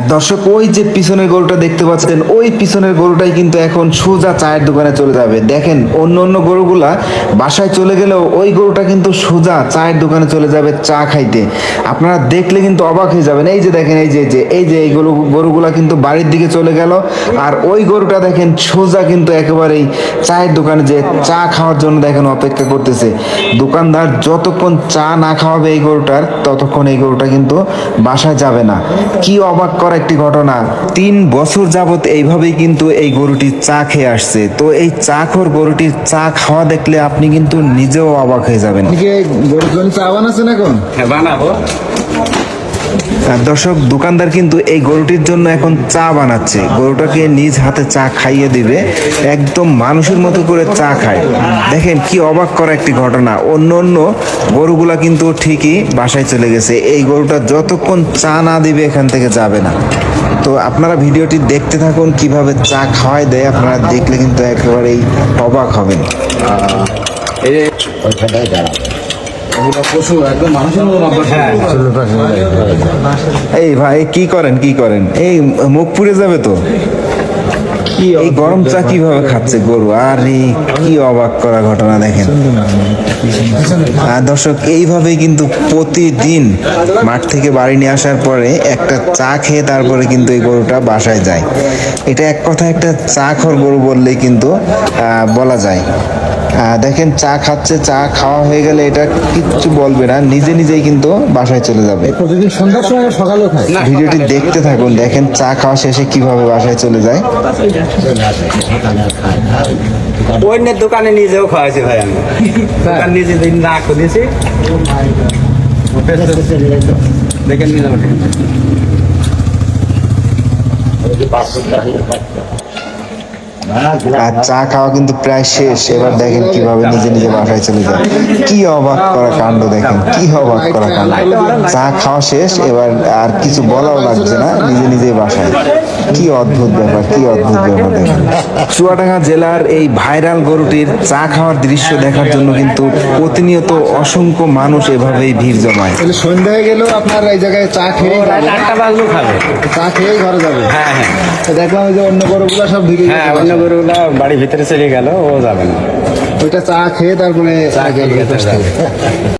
আর দর্শক, ওই যে পিছনের গরুটা দেখতে পাচ্ছেন, ওই পিছনের গরুটাই কিন্তু এখন সোজা চায়ের দোকানে চলে যাবে। দেখেন, অন্য অন্য গরুগুলা বাসায় চলে গেলেও ওই গরুটা কিন্তু সোজা চায়ের দোকানে চলে যাবে চা খাইতে। আপনারা দেখলে কিন্তু অবাক হয়ে যাবেন। এই যে দেখেন, এই যে যে, এই যে, এই গরু, গরুগুলা কিন্তু বাড়ির দিকে চলে গেল। আর ওই গরুটা দেখেন, সোজা কিন্তু একেবারেই চায়ের দোকানে যে চা খাওয়ার জন্য দেখেন অপেক্ষা করতেছে। দোকানদার যতক্ষণ চা না খাওয়াবে এই গরুটার, ততক্ষণ এই গরুটা কিন্তু বাসায় যাবে না। কি অবাক করা একটি ঘটনা। তিন বছর যাবত এইভাবেই কিন্তু এই গরুটি চা খেয়ে আসছে। তো এই চা খোর গরুটির চা খাওয়া দেখলে আপনি কিন্তু নিজেও অবাক হয়ে যাবেন। গরুর জন্য চা বানাচ্ছেন এখন? হ্যাঁ বানাবো। দর্শক, দোকানদার কিন্তু এই গরুটির জন্য এখন চা বানাচ্ছে। গরুটাকে নিজ হাতে চা খাইয়ে দিবে, একদম মানুষের মতো করে চা খায়। দেখেন কি অবাক করা একটি ঘটনা। অন্য অন্য গরুগুলা কিন্তু ঠিকই বাসায় চলে গেছে। এই গরুটা যতক্ষণ চা না দিবে এখান থেকে যাবে না। তো আপনারা ভিডিওটি দেখতে থাকুন, কীভাবে চা খাওয়াই দেয়। আপনারা দেখলে কিন্তু একেবারেই অবাক হবেন। এই হ্যাঁ। এই ভাই কি করেন কি করেন? এই মুখ পুড়ে যাবে তো। এই গরম চা কীভাবে খাচ্ছে গরু? আরে কি অবাক করা ঘটনা দেখেন। দর্শক এইভাবেই কিন্তু প্রতিদিন মাঠ থেকে বাড়ি নিয়ে আসার পরে একটা চা খেয়ে তারপরে কিন্তু এই গরুটা বাসায় যায়। এটা এক কথা একটা চা খর গরু বললেই কিন্তু আহ, বলা যায়। দেখেন চা খাচ্ছে চা খাওয়া হয়ে গেলে এটা কিচ্ছু বলবে না নিজে নিজেই কিন্তু বাসায় চলে যাবে। প্রতিদিন সন্ধ্যার সময় সকালেও খায় ভিডিওটি দেখতে থাকুন দেখেন চা খাওয়া শেষে কীভাবে বাসায় চলে যায়। অন্যের দোকানে নিজেও খাওয়াইছি ভাই আমি। দোকান নিজে দিন না খুলেছি দেখেন নিজে আর চা খাওয়া কিন্তু প্রায় শেষ। এবার দেখেন কীভাবে নিজে নিজে বাসায় চলে যায়। কি অবাক করা কাণ্ড দেখেন, কি অবাক করা কাণ্ড। চা খাওয়া শেষ, এবার আর কিছু বলাও লাগছে না, নিজে নিজে বাসায়। কি অদ্ভুত ব্যাপার কি অদ্ভুত ব্যাপার দেখেন। চুয়াডাঙ্গা জেলার এই ভাইরাল গরুটির চা খাওয়ার দৃশ্য দেখার জন্য কিন্তু প্রতিনিয়ত অসংখ্য মানুষ এভাবেই ভিড় জমায়। তাহলে সন্ধ্যা হয়ে গেলেও আপনার এই জায়গায় চা প্রায় যাবে। বাজলেও খাবে। চা খেয়েই ঘরে যাবে? হ্যাঁ হ্যাঁ। তো দেখলাম ওই যে অন্য গরুগুলো সব ঢুকে হ্যাঁ গেছে। অন্য গরুগুলা বাড়ির ভিতরে চলে গেল ও যাবে না। ওইটা চা খেয়ে তারপরে চা খেয়ে।